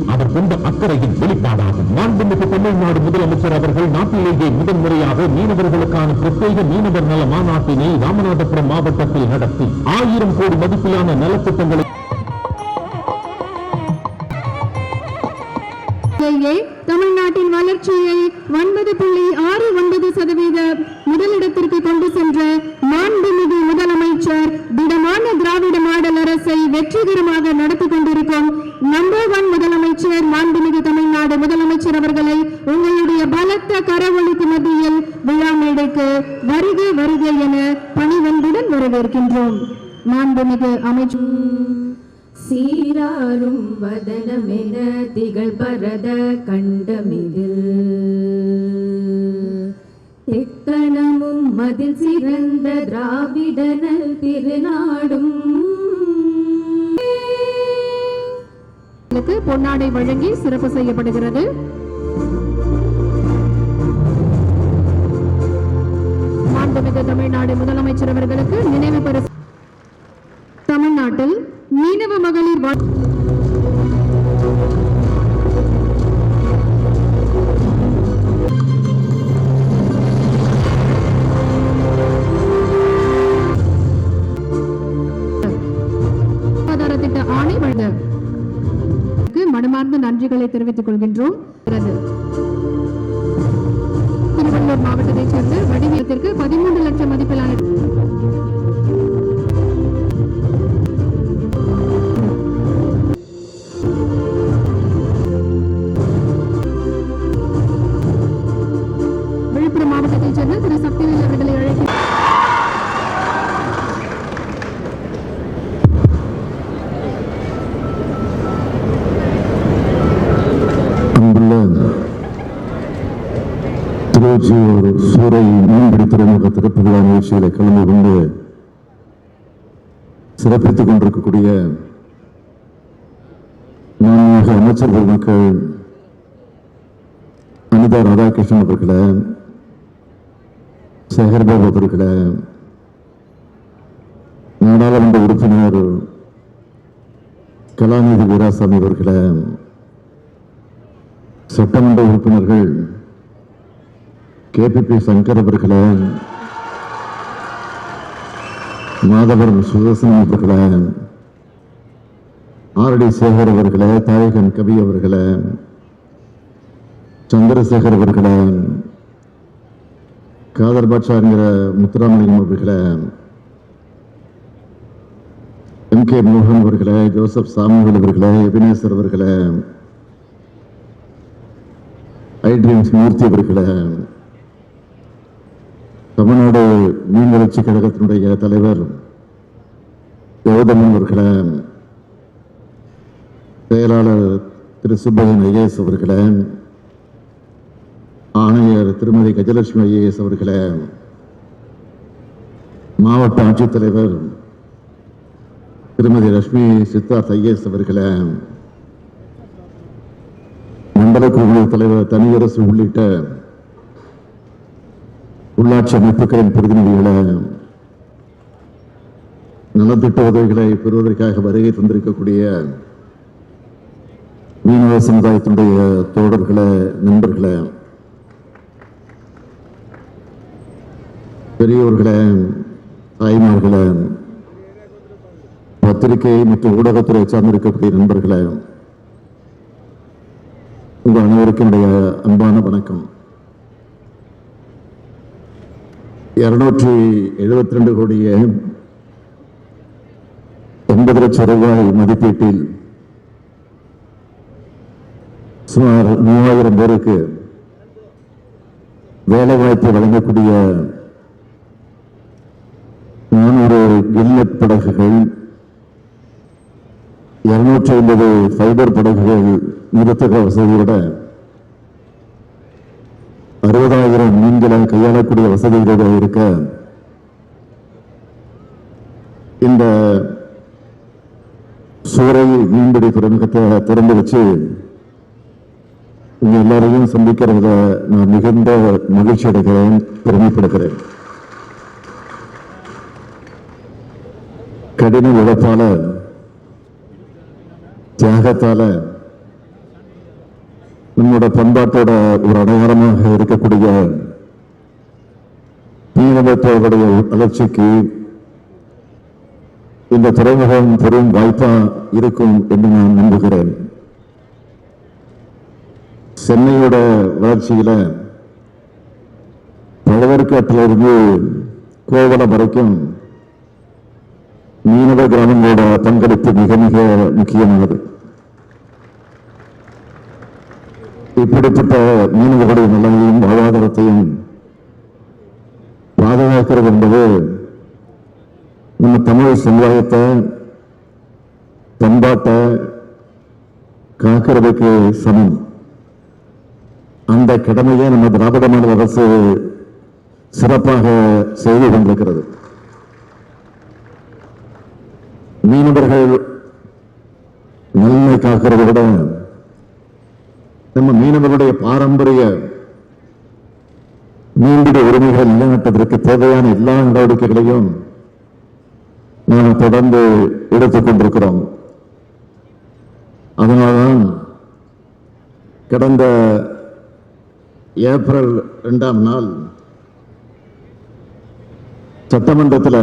மீதும் அவர் கொண்ட அக்கறையின் வெளிப்பாடாகும். மாண்புமிகு தமிழ்நாடு முதலமைச்சர் அவர்கள் நாட்டிலேயே முதன்முறையாக மீனவர்களுக்கான பிரத்யேக மீனவர் நல மாநாட்டினை ராமநாதபுரம் மாவட்டத்தில் நடத்தி ஆயிரம் கோடி மதிப்பிலான நலத்திட்டங்களை இலேயே தமிழ்நாட்டின் வளர்ச்சியை ஒன்பது புள்ளி ஆறு ஒன்பது சதவீத முதலிடத்திற்கு கொண்டு சென்ற மாண்புமிகு முதலமைச்சர் திடமான திராவிட மாடல் அரசை வெற்றிகரமாக நடத்தி கொண்டிருக்கும் நம்பர் ஒன் முதலமைச்சர் மாண்புமிகு தமிழ்நாடு முதலமைச்சர் அவர்களை உங்களுடைய பலத்த கரவொலிக்கு மத்தியில் விழா மேடைக்கு வருக வருக என பணிவன்புடன் வரவேற்கின்றோம். மாண்புமிகு அமைச்சர் சீராரும் வதனமென திகழ் பரத கண்டமிதில். எக்கணமும் மதில் சிறந்த திராவிடனல் திருநாடும். பொன்னாடை வழங்கி சிறப்பு செய்யப்படுகிறது. மாண்புமிகு தமிழ்நாடு முதலமைச்சர் அவர்களுக்கு நினைவு பரிசு தமிழ்நாட்டில் மீனவ மகளிர் மனமார்ந்த நன்றிகளை தெரிவித்துக் கொள்கின்றோம். திருவள்ளூர் மாவட்டத்தைச் சேர்ந்த வடிவியத்திற்கு பதிமூன்று லட்சம் மதிப்பிலான திருவொற்றியூர் மீன்பிடி துறைமுக திறப்பு விழா நிகழ்ச்சியில் கலந்து கொண்டு சிறப்பித்துக் கொண்டிருக்கக்கூடிய மாண்புமிகு அமைச்சர் பெருமக்கள் அனிதா ராதாகிருஷ்ணன் அவர்களை சேகர்பாபு அவர்களை நாடாளுமன்ற உறுப்பினர் கலாநிதி வீராசாமி அவர்களை சட்டமன்ற உறுப்பினர்கள் கேபிபி சங்கர் அவர்களே மாதவரம் சுதர்சன் அவர்களே ஆர்டி சேகர் அவர்களே தாயகன் கவி அவர்களே சந்திரசேகர் அவர்களே காதர் பாட்சா என்கிற முத்துராமலிங்கம் அவர்களே எம் கே மோகன் அவர்களே ஜோசப் சாமுவேல் அவர்களே எபினேசர் அவர்களே ஐட்ரீம்ஸ் மூர்த்தி அவர்களே தமிழ்நாடு மீன் வளர்ச்சி கழகத்தினுடைய தலைவர் கௌதமன் அவர்களே செயலாளர் திரு சுப்பையன் ஐஏஎஸ் அவர்களே ஆணையர் திருமதி கஜலட்சுமி ஐஏஎஸ் அவர்களே மாவட்ட ஆட்சித்தலைவர் திருமதி ரஷ்மி சித்தார்த் ஐஏஎஸ் அவர்களே மண்டல குழு தலைவர் தனியரசு உள்ளிட்ட உள்ளாட்சி அமைப்புகளின் பிரதிநிதிகளை நலத்திட்ட உதவிகளை பெறுவதற்காக வருகை தந்திருக்கக்கூடிய மீனவ சமுதாயத்தினுடைய தோழர்களை நண்பர்களை பெரியோர்களே தாய்மார்களே பத்திரிகை மற்றும் ஊடகத்துறை சார்ந்திருக்கக்கூடிய நண்பர்களே உங்கள் அனைவருக்கும் என்னுடைய அன்பான வணக்கம். இருநூற்றி எழுபத்தி ரெண்டு கோடிய எண்பது லட்சம் ரூபாய் மதிப்பீட்டில் சுமார் மூவாயிரம் பேருக்கு வேலைவாய்ப்பு வழங்கக்கூடிய நானூறு கில்லட் படகுகள் இருநூற்றி ஐம்பது ஃபைபர் படகுகள் நிறுத்தக வசதியோட அறுபதாயிரம் மீன்களை கையாளக்கூடிய வசதிகள் இருக்க இந்த சுவரை மீன்பிடி துறைமுகத்தை திறந்து வச்சு உங்க எல்லாரையும் சந்திக்கிறத நான் மிகுந்த மகிழ்ச்சி அடைகிறேன் பெருமைப்படுகிறேன். கடின உழைப்பால தியாகத்தால நம்மளோட பண்பாட்டோட ஒரு அடையாளமாக இருக்கக்கூடிய மீனவத்தோருடைய வளர்ச்சிக்கு இந்த துறைமுகம் பெரும் வாய்ப்பா இருக்கும் என்று நான் நம்புகிறேன். சென்னையோட வளர்ச்சியில பழவர்காட்டிலிருந்து கோவலம் வரைக்கும் மீனவ கிராமங்களோட பங்களிப்பு மிக மிக முக்கியமானது. இப்படிப்பட்ட மீனவர்களுடைய நிலையையும் வாழ்வாதாரத்தையும் பாதுகாக்கிறது என்பது நம்ம தமிழ் சமுதாயத்தை பண்பாட்டை காக்கிறதுக்கு சமம். அந்த கடமையை நம்ம திராவிட மாநில அரசு சிறப்பாக செய்து கொண்டிருக்கிறது. மீனவர்கள் நன்மை காக்கிறதை விட நம்ம மீனவர்களுடைய பாரம்பரிய மீன்பிட உரிமைகள் நிலைநாட்டுவதற்கு தேவையான எல்லா நடவடிக்கைகளையும் நாம் தொடர்ந்து எடுத்துக் கொண்டிருக்கிறோம். அதனால்தான் கடந்த ஏப்ரல் ரெண்டாம் நாள் சட்டமன்றத்தில்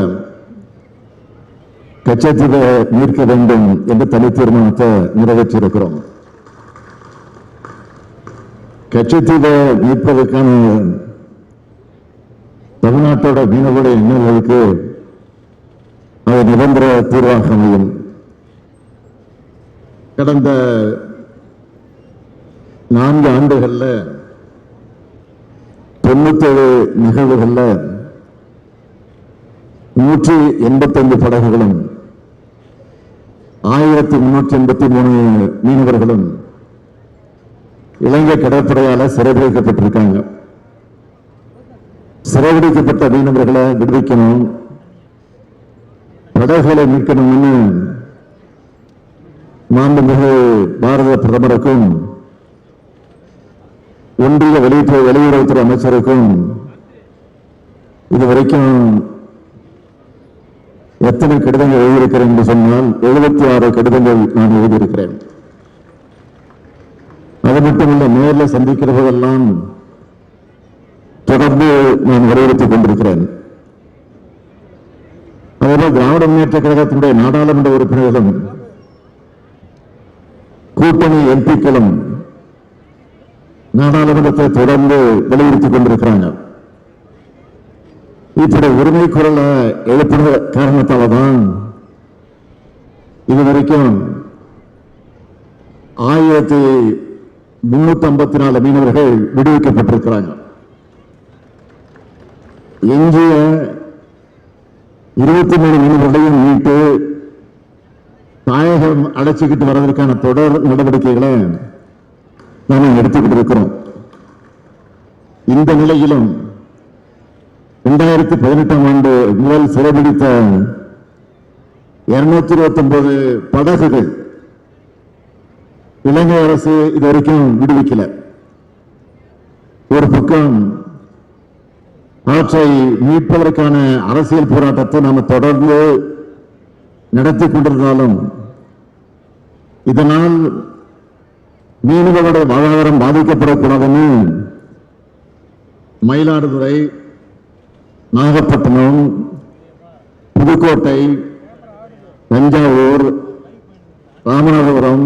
கச்சத்தீவை மீட்க வேண்டும் என்ற தனி தீர்மானத்தை நிறைவேற்றியிருக்கிறோம். கச்சத்தீவை மீட்பதற்கான தமிழ்நாட்டோட மீனவர்களுடைய எண்ணங்களுக்கு அது நிரந்தர தீர்வாக அமையும். கடந்த நான்கு ஆண்டுகளில் தொண்ணூத்தேழு நிகழ்வுகளில் நூற்றி எண்பத்தைந்து படகுகளும் ஆயிரத்தி முன்னூற்றி எண்பத்தி மூணு மீனவர்களும் இலங்கை கடற்படையால் சிறைபிடிக்கப்பட்டிருக்காங்க. சிறைபிடிக்கப்பட்ட மீனவர்களை விடுவிக்கணும். படகுகளை மீட்கணும்னு மாண்புமிகு பாரத பிரதமருக்கும் ஒன்றிய வெளியுறவு வெளியுறவுத்துறை அமைச்சருக்கும் இதுவரைக்கும் எத்தனை கடிதங்கள் எழுதியிருக்கிறேன் என்று சொன்னால் எழுபத்தி ஆறு கடிதங்கள் நான் எழுதியிருக்கிறேன். அது மட்டுமல்ல நேரில் சந்திக்கிற போதெல்லாம் தொடர்ந்து நான் வலியுறுத்திக் கொண்டிருக்கிறேன். அதனால் திராவிட முன்னேற்ற கழகத்தினுடைய நாடாளுமன்ற உறுப்பினர்களும் கூட்டணி எம்பிக்களும் நாடாளுமன்றத்தை தொடர்ந்து வலியுறுத்திக் கொண்டிருக்கிறாங்க இப்படி உரிமை குரலை எழுப்பின காரணத்தால தான் இதுவரைக்கும் ஆயிரத்தி முன்னூத்தி ஐம்பத்தி நாலு மீனவர்கள் விடுவிக்கப்பட்டிருக்கிறாங்க எஞ்சிய இருபத்தி மூணு மீனவர்களையும் மீட்டு தாயகம் அடைச்சிக்கிட்டு வர்றதற்கான தொடர் நடவடிக்கைகளை நாம் எடுத்துக்கிட்டு இருக்கிறோம். இந்த நிலையிலும் இரண்டாயிரத்தி பதினெட்டாம் ஆண்டு முதல் சிறைபிடித்த இருநூத்தி இருபத்தி ஒன்பது படகுகள் இலங்கை அரசு இதுவரைக்கும் விடுவிக்கல. ஒரு பக்கம் அவற்றை மீட்பதற்கான அரசியல் போராட்டத்தை நாம் தொடர்ந்து நடத்தி கொண்டிருந்தாலும் இதனால் மீனவர்களுடைய வாழ்வாதாரம் பாதிக்கப்படக்கூடாதுன்னு மயிலாடுதுறை நாகப்பட்டினம் புதுக்கோட்டை தஞ்சாவூர் ராமநாதபுரம்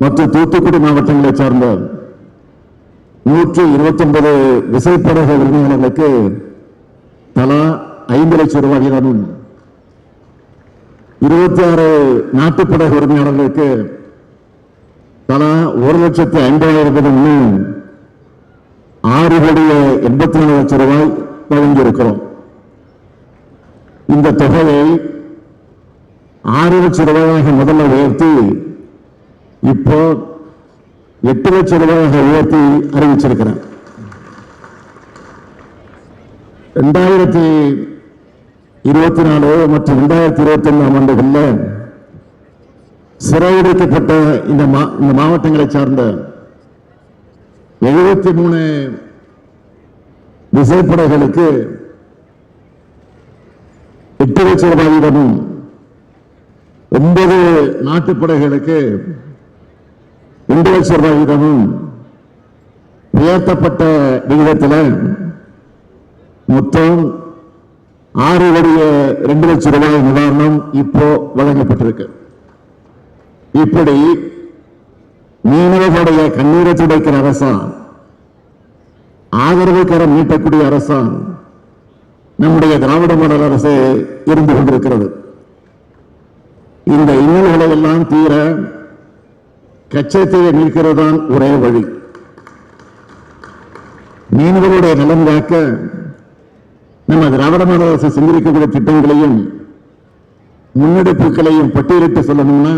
மற்றும் தூத்துக்குடி மாவட்டங்களைச் சார்ந்த நூற்றி இருபத்தி ஒன்பது விசைப்படகு உரிமையாளர்களுக்கு தலா ஐந்து லட்சம் ரூபாய் வீதமும். இருபத்தி ஆறு நாட்டுப்படகு உரிமையாளர்களுக்கு தலா ஒரு லட்சத்தி ஐம்பதாயிரம் ரூபாய் ஆறு கோடிய எண்பத்தி நாலு லட்சம் ரூபாய் வழங்கியிருக்கிறோம். இந்த தொகையை ஆறு லட்சம் ரூபாயாக முதல்ல உயர்த்தி இப்போ எட்டு லட்சம் ரூபாயாக உயர்த்தி அறிவிச்சிருக்கிறேன். ரெண்டாயிரத்தி இருபத்தி நாலு மற்றும் ரெண்டாயிரத்தி இருபத்தி ஒன்றாம் ஆண்டுகளில் சிறையிடிக்கப்பட்ட இந்த மா- இந்த மாவட்டங்களை சார்ந்த எழுபத்தி மூணு விசைப்படைகளுக்கு எட்டு லட்சம் ரூபாய் வீதமும் ஒன்பது நாட்டுப்படைகளுக்கு ரெண்டு லட்சம் ரூபாய் உயர்த்தப்பட்ட விகிதத்தில் மொத்தம் ஆறு கோடிய ரெண்டு லட்சம் ரூபாய் நிவாரணம் இப்போ வழங்கப்பட்டிருக்கு. இப்படி மீனவர்களுடைய கண்ணீரை துடைக்கிற அரசான் ஆதரவு கரம் நீட்டக்கூடிய அரசான் நம்முடைய திராவிட மாடல் அரசு இருந்து கொண்டிருக்கிறது. இந்த இன்னல்களை எல்லாம் தீர கச்சத்தீவை மீட்கிறதுதான் ஒரே வழி. மீனவர்களுடைய நலன் காக்க நம்ம திராவிட மாநில அரசு சிந்திக்கக்கூடிய திட்டங்களையும் முன்னெடுப்புகளையும் பட்டியலிட்டு சொல்லணும்னா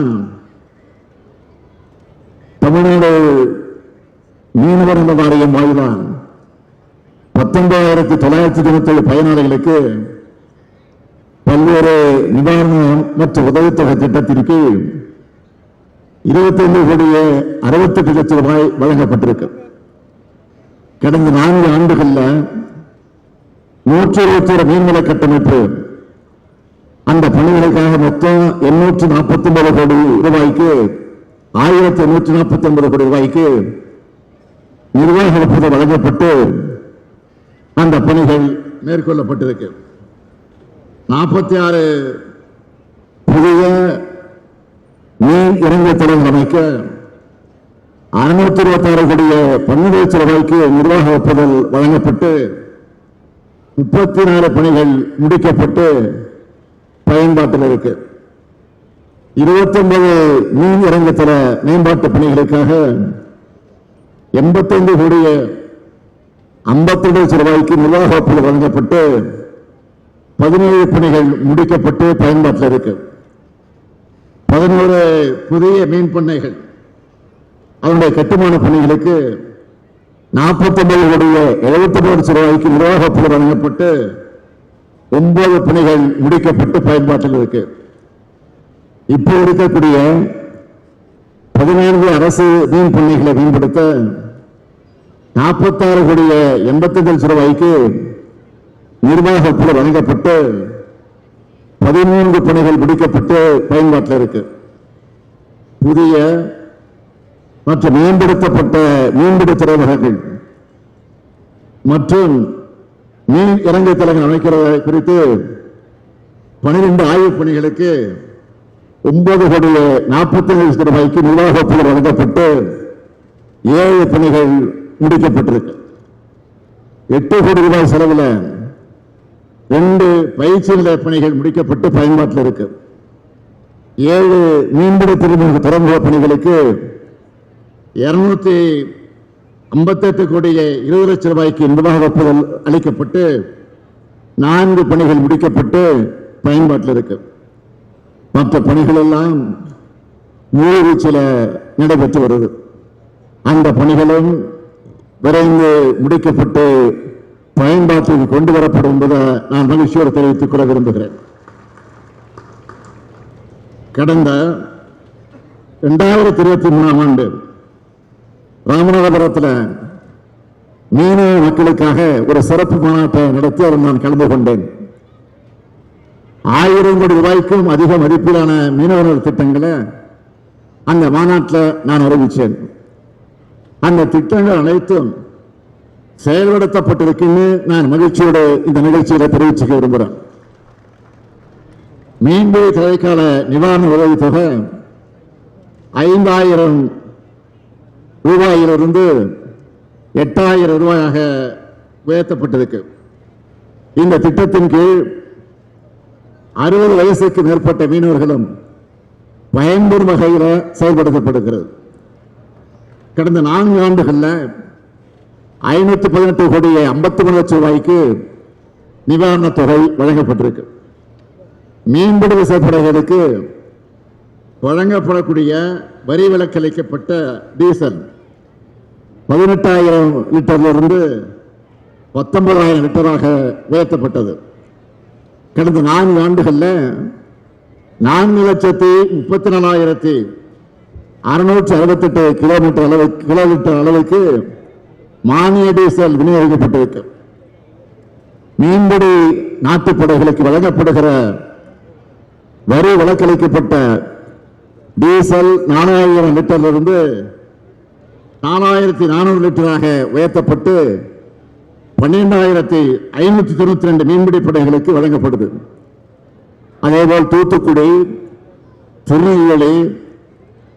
தமிழ்நாடு மீனவர் நல வாரியம் வாயிலான் பத்தொன்பதாயிரத்தி தொள்ளாயிரத்தி தொண்ணூத்தேழு பயனாளிகளுக்கு பல்வேறு நிவாரணம் மற்றும் உதவித்தொகை திட்டத்திற்கு இருபத்தைந்து கோடியே அறுபத்தெட்டு லட்சம் ரூபாய் வழங்கப்பட்டிருக்கு. கடந்த நான்கு ஆண்டுகள்ல நூற்றி இருபத்தி ஒரு மீன்வள கட்டமைப்பு. அந்த பணிகளுக்காக மொத்தம் எண்ணூற்று நாற்பத்தி ஒன்பது கோடி ரூபாய்க்கு ஆயிரத்தி எண்ணூற்றி நாற்பத்தி ஒன்பது கோடி ரூபாய்க்கு நிர்வாக ஒப்புதல் வழங்கப்பட்டு அந்த பணிகள் மேற்கொள்ளப்பட்டிருக்கு. நாற்பத்தி ஆறு புதிய மீன் இறங்கிய தலைவர் அமைக்க அறுநூத்தி இருபத்தி ஆறு கோடிய பன்னெண்டு லட்சம் ரூபாய்க்கு நிர்வாக ஒப்புதல் வழங்கப்பட்டு முப்பத்தி நாலு பணிகள் முடிக்கப்பட்டு பயன்பாட்டில் இருக்கு. இருபத்தி ஒன்பது மீன் இறங்கத்தர மேம்பாட்டு பணிகளுக்காக எண்பத்தைந்து கோடிய ஐம்பத்தி லட்சம் ரூபாய்க்கு நிர்வாக ஒப்புதல் வழங்கப்பட்டு பதினேழு பணிகள் முடிக்கப்பட்டு பயன்பாட்டில் இருக்கு. பதினோரு புதிய மீன் பண்ணைகள். அதனுடைய கட்டுமான பணிகளுக்கு நாற்பத்தொன்பது கோடிய எழுபத்தி ஒன்பது லட்சம் ரூபாய்க்கு நிர்வாக ஒப்புதல் வழங்கப்பட்டு ஒன்பது பணிகள் முடிக்கப்பட்டு பயன்பாட்டில் இருக்கு. இப்போ இருக்கக்கூடிய பதினான்கு அரசு மீன் பண்ணைகளை மேம்படுத்த நாற்பத்தாறு கோடிய எண்பத்தஞ்சு லட்சம் ரூபாய்க்கு நிர்வாக ஒப்புதல் வழங்கப்பட்டு பதிமூன்று பணிகள் முடிக்கப்பட்டு பயன்பாட்டில் இருக்கு. புதிய மற்றும் மேம்படுத்தப்பட்ட மீன்பிடி துறைமுகங்கள் மற்றும் மீன் இறங்கை தலைகள் அமைக்கிறது குறித்து பனிரெண்டு ஆய்வுப் பணிகளுக்கு ஒன்பது கோடிய நாற்பத்தி லட்சம் ரூபாய்க்கு நிர்வாக ஒப்புதல் வழங்கப்பட்டு ஏழு பணிகள் முடிக்கப்பட்டிருக்கு. எட்டு கோடி ரூபாய் செலவில் ரெண்டு பயிற்சி பணிகள் முடிக்கப்பட்டு பயன்பாட்டில் இருக்கு. ஏழு மீன்பிடி துறைமுக துறைமுக பணிகளுக்கு இருநூத்தி ஐம்பத்தெட்டு கோடியை இருபது லட்சம் ரூபாய்க்கு நிர்வாக ஒப்புதல் அளிக்கப்பட்டு நான்கு பணிகள் முடிக்கப்பட்டு பயன்பாட்டில் இருக்கு. மற்ற பணிகள் எல்லாம் முழுவீச்சில் நடைபெற்று வருது. அந்த பணிகளும் விரைந்து முடிக்கப்பட்டு பயன்பாட்டிற்கு கொண்டு வரப்படும் என்பதை நான் மகிழ்ச்சியோடு தெரிவித்துக் கொள்ள விரும்புகிறேன். கடந்த இரண்டாயிரத்தி இருபத்தி மூணாம் ஆண்டு ராமநாதபுரத்தில் மீனவ மக்களுக்காக ஒரு சிறப்பு மாநாட்டை நடத்தி அதில் நான் கலந்து கொண்டேன். ஆயிரம் கோடி ரூபாய்க்கும் அதிக மதிப்பிலான மீனவர்கள் திட்டங்களை அந்த மாநாட்டில் நான் அறிவித்தேன். அந்த திட்டங்கள் அனைத்தும் செயல்படுத்தப்பட்டிருக்குன்னு நான் மகிழ்ச்சியோட இந்த நிகழ்ச்சியில தெரிவிச்சுக்க விரும்புகிறேன். மீன்பிடி தடைக்கால நிவாரண உதவி தொகை ஐந்தாயிரம் ரூபாயிலிருந்து எட்டாயிரம் ரூபாயாக உயர்த்தப்பட்டிருக்கு. இந்த திட்டத்தின் கீழ் அறுபது வயசுக்கு மேற்பட்ட மீனவர்களும் பயன்பெறும் வகையில் செயல்படுத்தப்படுகிறது. கடந்த நான்கு ஆண்டுகளில் ஐநூத்தி பதினெட்டு கோடிய ஐம்பத்தி மூணு லட்சம் ரூபாய்க்கு நிவாரணத் தொகை வழங்கப்பட்டிருக்கு. மீன்பிடி விசைப்படைகளுக்கு வழங்கப்படக்கூடிய வரி விலக்களிக்கப்பட்ட டீசல் பதினெட்டாயிரம் லிட்டரிலிருந்து பத்தொன்பதாயிரம் லிட்டராக உயர்த்தப்பட்டது. கடந்த நான்கு ஆண்டுகளில் நான்கு லட்சத்தி முப்பத்தி நாலாயிரத்தி அறுநூற்றி அறுபத்தெட்டு கிலோமீட்டர் அளவு கிலோ லிட்டர் அளவுக்கு மானிய டீசல் விநியோகிக்கப்பட்டிருக்கு. மீன்பிடி நாட்டுப்படைகளுக்கு வழங்கப்படுகிற வரி வழக்களிக்கப்பட்ட டீசல் நாலாயிரம் லிட்டரிலிருந்து நாலாயிரத்தி நானூறு லிட்டராக உயர்த்தப்பட்டு பன்னிரெண்டாயிரத்தி ஐநூற்றி தொண்ணூத்தி ரெண்டு மீன்பிடி படைகளுக்கு வழங்கப்படுது. அதேபோல் தூத்துக்குடி திருநெல்வேலி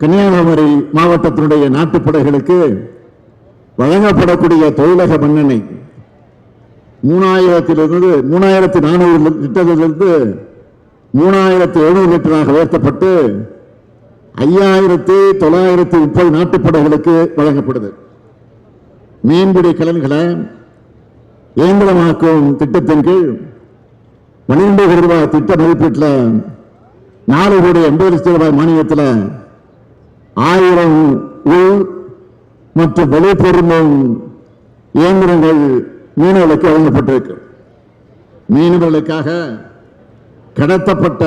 கன்னியாகுமரி மாவட்டத்தினுடைய நாட்டுப்படைகளுக்கு வழங்கப்படக்கூடிய தொழிலக மண்ணெண்ணெய் மூணாயிரத்திலிருந்து மூணாயிரத்தி நானூறு லிட்டரிலிருந்து மூணாயிரத்தி எழுநூறு லிட்டராக உயர்த்தப்பட்டு ஐயாயிரத்தி தொள்ளாயிரத்தி முப்பது நாட்டுப்படைகளுக்கு வழங்கப்படுது. மீன்பிடி கலன்களை இயந்திரமாக்கும் திட்டத்தின் கீழ் பன்னிரண்டு கோடி ரூபாய் திட்ட மதிப்பீட்டில் நாலு கோடி எண்பது லட்சம் ரூபாய் மானியத்தில் ஆயிரம் உள் மற்றும் வெளிப்பொருந்தும் இயந்திரங்கள் மீனவர்களுக்கு வழங்கப்பட்டிருக்கு. மீனவர்களுக்காக கடத்தப்பட்ட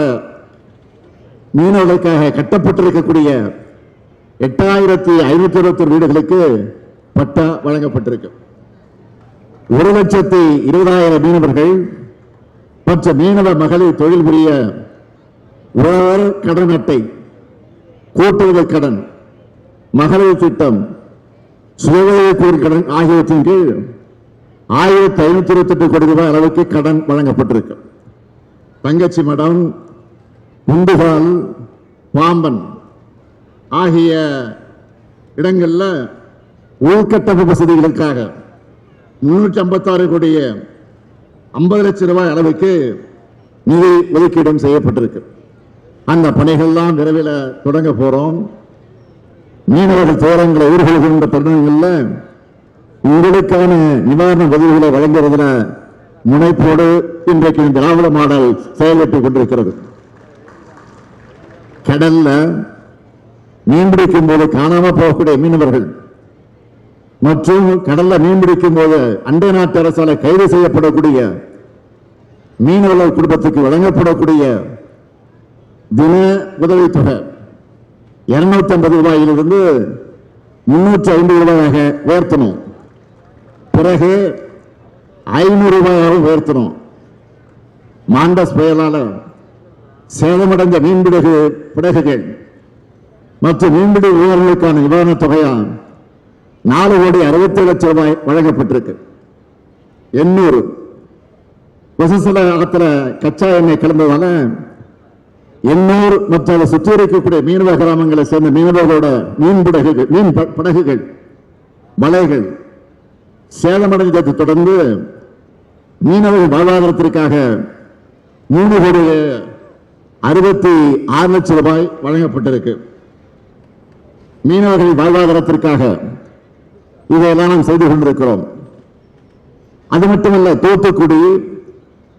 மீனவர்களுக்காக கட்டப்பட்டிருக்கக்கூடிய எட்டாயிரத்தி ஐநூத்தி இருபத்தி வீடுகளுக்கு பட்டா வழங்கப்பட்டிருக்கு. ஒரு லட்சத்தி இருபதாயிரம் மீனவர்கள் மற்ற மீனவ மகளிர் தொழில் புரிய உழவர் கடன் அட்டை கூட்டுறவு கடன் மகளிர் திட்டம் சுயஉதவிக்குழு கடன் ஆகியவற்றின் கீழ் ஆயிரத்தி ஐநூத்தி இருபத்தி எட்டு கோடி ரூபாய் அளவுக்கு கடன் வழங்கப்பட்டிருக்கு. தங்கச்சி மடம் குண்டுகால் பாம்பன் ஆகிய இடங்களில் உள்கட்டமைப்பு வசதிகளுக்காக முன்னூற்றி ஐம்பத்தாறு கோடிய ஐம்பது லட்சம் ரூபாய் அளவுக்கு நிதி ஒதுக்கீடும் செய்யப்பட்டிருக்கு. அந்த பணிகள்லாம் விரைவில் தொடங்க போகிறோம் மீனவர்கள் துயரங்களை எதிர்கொள்கின்ற தருணங்களில் உங்களுக்கான நிவாரண உதவிகளை வழங்குவதன முனைப்போடு இன்றைக்கு இந்த திராவிட மாடல் செயல்பட்டுக் கொண்டிருக்கிறது. கடல்ல மீன்பிடிக்கும் போது காணாம போகக்கூடிய மீனவர்கள் மற்றும் கடல்ல மீன்பிடிக்கும் போது அண்டை நாட்டு அரசால கைது செய்யப்படக்கூடிய மீனவர்கள் குடும்பத்துக்கு வழங்கப்படக்கூடிய தின உதவித்தொகை இருநூத்தி ஐம்பது ரூபாயிலிருந்து முன்னூற்றி ஐம்பது ரூபாயாக உயர்த்தணும். பிறகு ஐநூறு ரூபாயாக உயர்த்தணும். மாண்டஸ் புயலால் சேதமடைந்த மீன்பிடுகு பிடகுகள் மற்றும் மீன்பிடி உயர்களுக்கான நிவாரணத் தொகையால் நாலு கோடி அறுபத்தி லட்சம் ரூபாய் வழங்கப்பட்டிருக்கு. எண்ணூறு. விசசல காலத்தில் கச்சா எண்ணெய் கிளம்புவதால எண்ணூர் மற்றும் அதை சுற்றி இருக்கக்கூடிய மீனவ கிராமங்களை சேர்ந்த மீனவர்களோட மீன் படகுகள் மீன் ப- படகுகள் வலைகள் சேதமடைந்ததை தொடர்ந்து மீனவர்கள் வாழ்வாதாரத்திற்காக மூணு கோடி அறுபத்தி ஆறு லட்சம் ரூபாய் வழங்கப்பட்டிருக்கு. மீனவர்கள் வாழ்வாதாரத்திற்காக இதையெல்லாம் நாம் செய்து கொண்டிருக்கிறோம். அது மட்டுமல்ல தூத்துக்குடி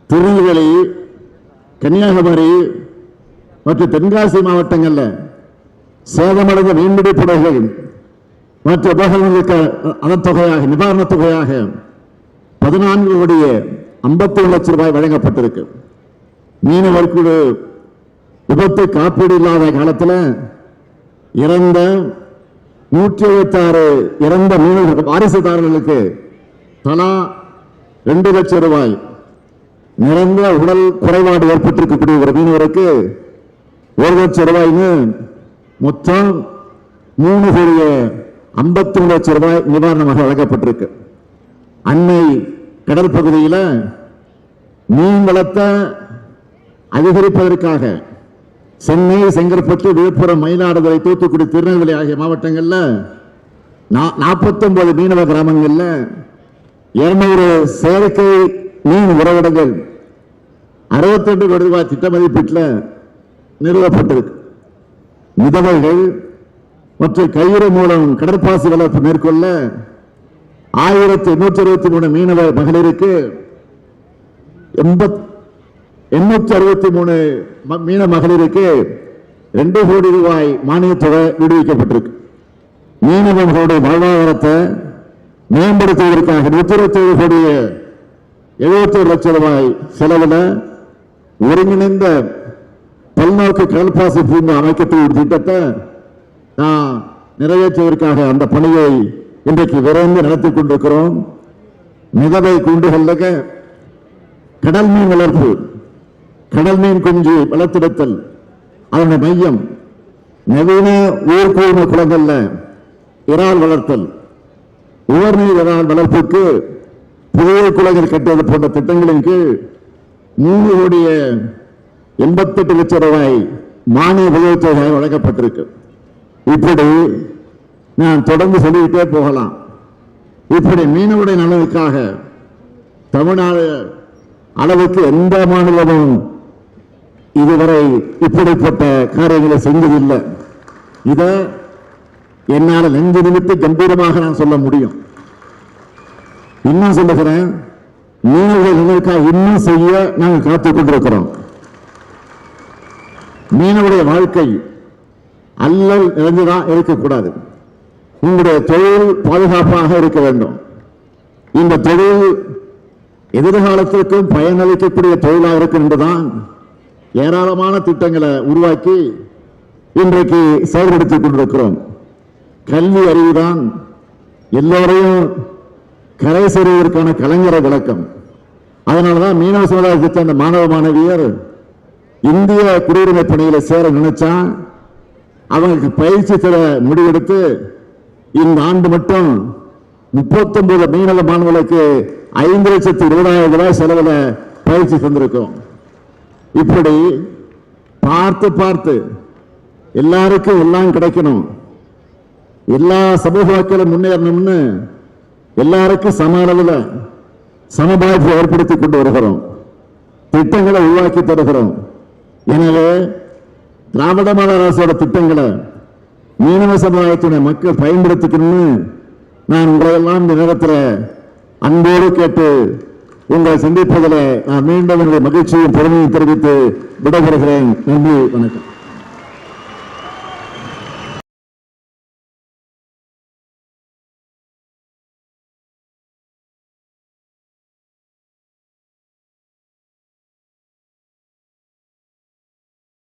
திருநெல்வேலி கன்னியாகுமரி மற்றும் தென்காசி மாவட்டங்களில் சேதமடைந்த மீன்பிடி படகுகள் மற்ற உபகரணங்களுக்கு அதன் தொகையாக நிவாரணத் தொகையாக பதினான்கு கோடிய ஐம்பத்தி லட்சம் ரூபாய் வழங்கப்பட்டிருக்கு. மீனவர்களுக்கு விபத்து காப்பீடு இல்லாத காலத்தில் இறந்த நூற்றி எழுபத்தாறு இறந்த மீனவர்கள் வாரிசுதாரர்களுக்கு தலா ரெண்டு லட்சம் ரூபாய். நிரந்தர உடல் குறைபாடு ஏற்பட்டிருக்கக்கூடிய ஒரு மீனவருக்கு ஒரு லட்சம் ரூபாய்னு மொத்தம் மூணு கோடிய ஐம்பத்தி மூணு லட்சம் ரூபாய் நிவாரணமாக வழங்கப்பட்டிருக்கு. அன்னை கடல் பகுதியில் மீன் வளத்தை அதிகரிப்பதற்காக சென்னை செங்கற்பட்டு விழுப்புரம் மயிலாடுதுறை தூத்துக்குடி திருநெல்வேலி ஆகிய மாவட்டங்களில் நாற்பத்தொன்பது மீனவ கிராமங்களில் இருநூறு செயற்கை மீன் உறவிடங்கள் அறுபத்தெண்டு கோடி ரூபாய் திட்ட மதிப்பீட்டில் நிறுவப்பட்டிருக்கு. மிதவைகள் மற்றும் கயிறு மூலம் கடற்பாசி வளர்ப்பு மேற்கொள்ள ஆயிரத்தி எண்ணூற்றி இருபத்தி மூணு மீனவ மகளிருக்கு எண்பத் எண்ணூற்றி அறுபத்தி மூணு மீன மகளிருக்கு ரெண்டு கோடி ரூபாய் மானியத்தொகை விடுவிக்கப்பட்டிருக்கு. மீனவர்களுடைய வாழ்வாதாரத்தை மேம்படுத்துவதற்காக நூற்றி இருபத்தி ஏழு கோடி எழுபத்தி ஒரு லட்சம் ரூபாய் செலவில் ஒருங்கிணைந்த பல்நோக்கு கல்பாசி பூங்கா அமைக்கக்கூடிய ஒரு திட்டத்தை நான் நிறைவேற்றுவதற்காக அந்த பணியை இன்றைக்கு விரைந்து நடத்தி கொண்டிருக்கிறோம். மிதவை கூண்டுகளில் கடல் மீன் வளர்ப்பு கடல் மீன் குஞ்சு வளர்த்தெடுத்தல் அதனுடைய மையம் நவீன ஊர்கூர்ம குளங்கள்ல இறால் வளர்த்தல் உவர்நீர் இறால் வளர்ப்புக்கு புதிய குளங்கள் கட்டுவது போன்ற திட்டங்களின் கீழ் மூணு கோடிய எண்பத்தெட்டு லட்சம் ரூபாய் மானிய உதவித்தொகை வழங்கப்பட்டிருக்கு. இப்படி நான் தொடர்ந்து சொல்லிக்கிட்டே போகலாம். இப்படி மீனவுடைய நலனுக்காக தமிழ்நாடு அளவுக்கு எந்த மாநிலமும் இதுவரை இப்படிப்பட்ட காரியங்களை செஞ்சதில்லை. இதை என்னால் நெஞ்சு நிமித்து கம்பீரமாக நான் சொல்ல முடியும். இன்னும் சொல்லுகிறேன் மீனவர்கள் நலனுக்காக இன்னும் செய்ய நாங்கள் காத்துக் கொண்டிருக்கிறோம். மீனவுடைய வாழ்க்கை அல்லல் நிறைந்துதான் இருக்கக்கூடாது. உங்களுடைய தொழில் பாதுகாப்பாக இருக்க வேண்டும். இந்த தொழில் எதிர்காலத்திற்கும் பயனளிக்கக்கூடிய தொழிலாக இருக்கும் என்றுதான் ஏராளமான திட்டங்களை உருவாக்கி இன்றைக்கு செயல்படுத்திக் கொண்டிருக்கிறோம். கல்வி அறிவுதான் எல்லோரையும் கரை சேருவதற்கான கலைஞரை விளக்கம் அதனாலதான் மீனவ சமுதாயத்தை சேர்ந்த மாணவ மாணவியர் இந்திய குடியுரிமை பணியில் சேர நினைச்சா அவங்களுக்கு பயிற்சி தர முடிவெடுத்து இந்த ஆண்டு மட்டும் முப்பத்தொன்பது மீனவ மாணவர்களுக்கு ஐந்து லட்சத்து இருபதாயிரம் ரூபாய் செலவில் பயிற்சி தந்திருக்கோம். இப்படி பார்த்து பார்த்து எல்லாருக்கும் எல்லாம் கிடைக்கணும். எல்லா சமூக மக்களும் முன்னேறணும்னு எல்லாருக்கும் சம அளவில் சமபாய்ப்பு ஏற்படுத்தி கொண்டு வருகிறோம். திட்டங்களை உருவாக்கி தருகிறோம். எனவே திராவிட மாடல் அரசோட திட்டங்களை மீனவ சமுதாயத்துடைய மக்கள் பயன்படுத்திக்கணும்னு நான் உங்களையெல்லாம் இந்த நேரத்தில் அன்போடு கேட்டு உங்களை சந்திப்பதில் நான் மீண்டும் என்னுடைய மகிழ்ச்சியும் பெருமையும் தெரிவித்து விடைபெறுகிறேன். நன்றி வணக்கம்.